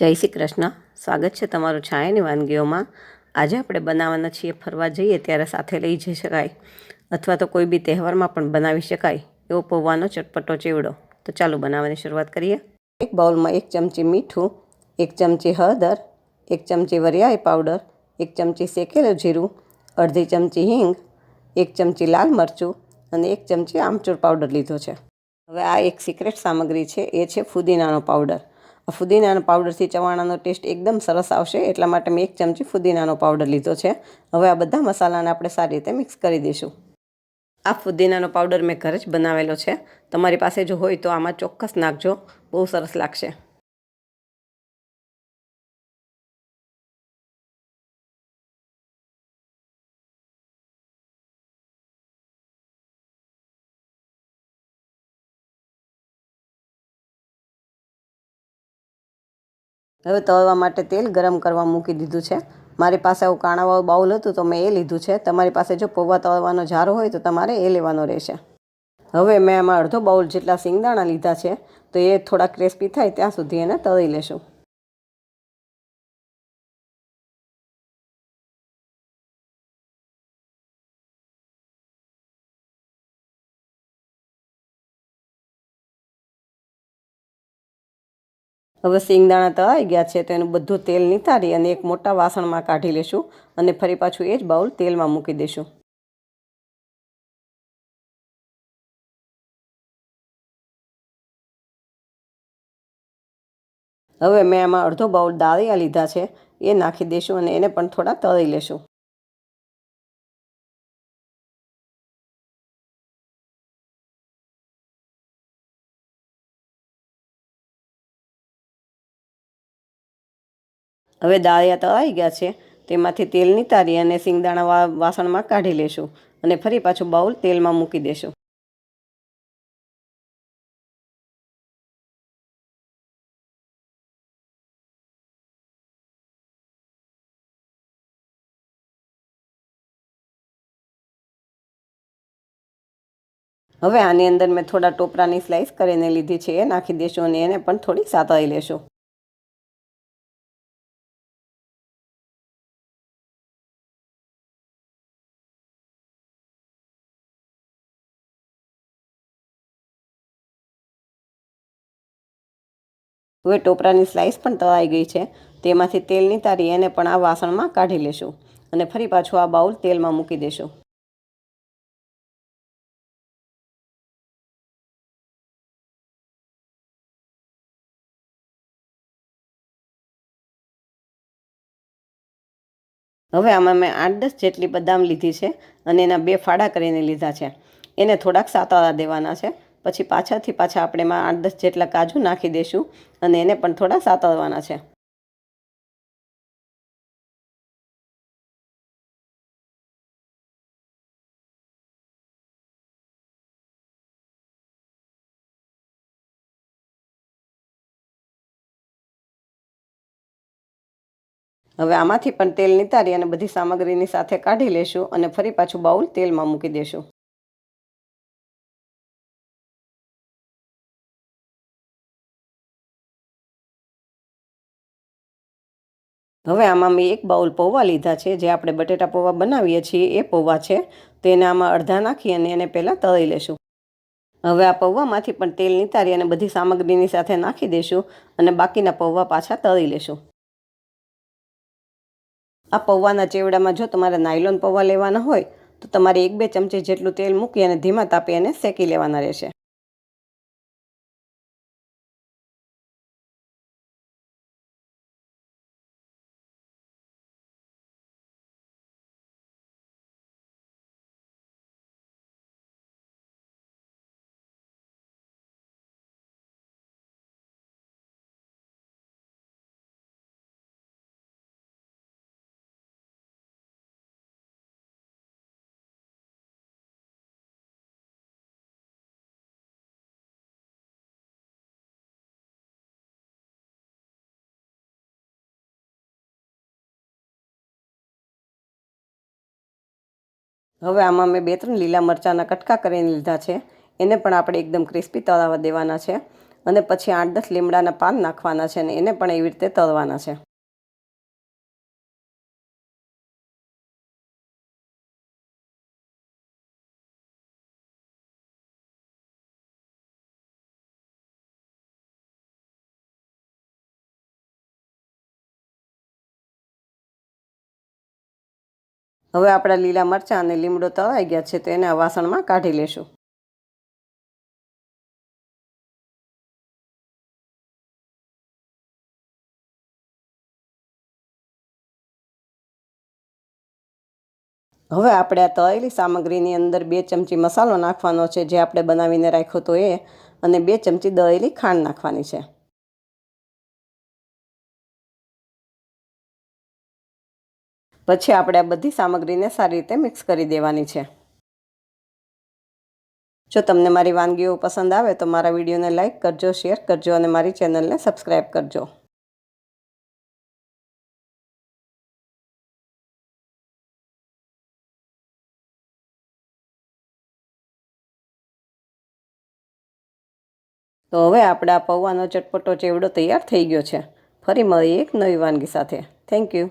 જય શ્રી કૃષ્ણ. સ્વાગત છે તમારું છાયાની વાનગીઓમાં આજે આપણે બનાવવાના છીએ, ફરવા જઈએ ત્યારે સાથે લઈ જઈ શકાય. અથવા તો કોઈ બી તહેવારમાં પણ બનાવી શકાય એવો પૌવાનો ચટપટો ચેવડો. તો ચાલો બનાવવાની શરૂઆત કરીએ. એક બાઉલમાં એક ચમચી મીઠું, એક ચમચી હળદર, એક ચમચી વરિયાળી પાવડર, એક ચમચી શેકેલું જીરું, અડધી ચમચી હિંગ, એક ચમચી લાલ મરચું અને એક ચમચી આમચૂર પાવડર લીધો છે. હવે આ એક સિક્રેટ સામગ્રી છે, એ છે ફુદીનાનો પાવડર. ફુદીનાના પાવડરથી ચવાણાનો ટેસ્ટ એકદમ સરસ આવશે, એટલા માટે મેં એક ચમચી ફુદીનાનો પાવડર લીધો છે. હવે આ બધા મસાલાને આપણે સારી રીતે મિક્સ કરી દઈશું. આ ફુદીનાનો પાવડર મેં ઘરે જ બનાવેલો છે. તમારી પાસે જો હોય તો આમાં ચોક્કસ નાખજો. બહુ સરસ લાગશે. હવે તળવા માટે તેલ ગરમ કરવા મૂકી દીધું છે. મારી પાસે આવું કાણાવાળું બાઉલ હતું તો મેં એ લીધું છે. તમારી પાસે જો પૌવા તળવાનો જારો હોય તો તમારે એ લેવાનો રહેશે. હવે મેં આમાં અડધો બાઉલ જેટલા સિંગદાણા લીધા છે તો એ થોડા ક્રિસ્પી થાય ત્યાં સુધી એને તળી લેશું. હવે સિંગદાણા તળાઈ ગયા છે તો એનું બધું તેલ નિતારી અને એક મોટા વાસણમાં કાઢી લેશું અને ફરી પાછું એ જ બાઉલ તેલમાં મૂકી દઈશું હવે મેં આમાં અડધો બાઉલ દાળિયા લીધા છે, એ નાખી દઈશું અને એને પણ થોડા તળી લેશું. હવે દાળિયા તળાઈ ગયા છે. તેમાંથી તેલ નિતારી અને સિંગદાણા વાસણમાં કાઢી લેશું અને ફરી પાછું બાઉલ તેલમાં મૂકી દેશું. હવે આની અંદર મેં થોડા ટોપરાની સ્લાઇસ કરીને લીધી છે. એ નાખી દેશું અને એને પણ થોડી સાતળી લેશું. હવે ટોપરાની સ્લાઇસ પણ તળાઈ ગઈ છે. તેમાંથી તેલ નિતારી એને પણ આ વાસણમાં કાઢી લેશું અને ફરી પાછું આ બાઉલ તેલમાં મૂકી દેશું. હવે આમાં મેં આઠ દસ જેટલી બદામ લીધી છે અને એના બે ફાડા કરીને લીધા છે. એને થોડાક સાતાળા દેવાના છે. પછી પાછળથી પાછા આપણે એમાં આઠ દસ જેટલા કાજુ નાખી દઈશું અને એને પણ થોડા સાતળવાના છે. હવે આમાંથી પણ તેલ નિતારી અને બધી સામગ્રીની સાથે કાઢી લેશું અને ફરી પાછું બાઉલ તેલમાં મૂકી દેશું. હવે આમાં મેં એક બાઉલ પૌવા લીધા છે, જે આપણે બટેટા પૌવા બનાવીએ છીએ, એ પૌવા છે. તો એને આમાં અડધા નાખી અને એને પહેલાં તળી લેશું. હવે આ પૌવામાંથી પણ તેલ નિતારી અને બધી સામગ્રીની સાથે નાખી દઈશું અને બાકીના પૌવા પાછા તળી લેશું. આ પૌવાના ચેવડામાં જો તમારે નાયલોન પૌવા લેવાના હોય, તો તમારે એક બે ચમચી જેટલું તેલ મૂકી અને ધીમા તાપી એને શેકી લેવાના રહેશે. હવે આમાં મેં બે ત્રણ લીલા મરચાંના કટકા કરીને લીધા છે. એને પણ આપણે એકદમ ક્રિસ્પી તળાવવા દેવાના છે. અને પછી આઠ દસ લીમડાના પાન નાખવાના છે અને એને પણ એવી રીતે તળવાના છે. હવે આપણા લીલા મરચાં અને લીમડો તળાઈ ગયા છે તો એને વાસણમાં કાઢી લેશું. હવે આપણે આ તળેલી સામગ્રીની અંદર બે ચમચી મસાલો નાખવાનો છે, જે આપણે બનાવીને રાખ્યો તો એ, અને બે ચમચી દળેલી ખાંડ નાખવાની છે. પછી આપણે આ બધી સામગ્રીને સારી રીતે મિક્સ કરી દેવાની છે. જો તમને મારી વાનગીઓ પસંદ આવે તો મારા વિડીયોને લાઇક કરજો શેર કરજો અને મારી ચેનલને સબસ્ક્રાઈબ કરજો. તો હવે આપણે પૌવાનો ચટપટો ચેવડો તૈયાર થઈ ગયો છે. ફરી મળીએ એક નવી વાનગી સાથે. Thank you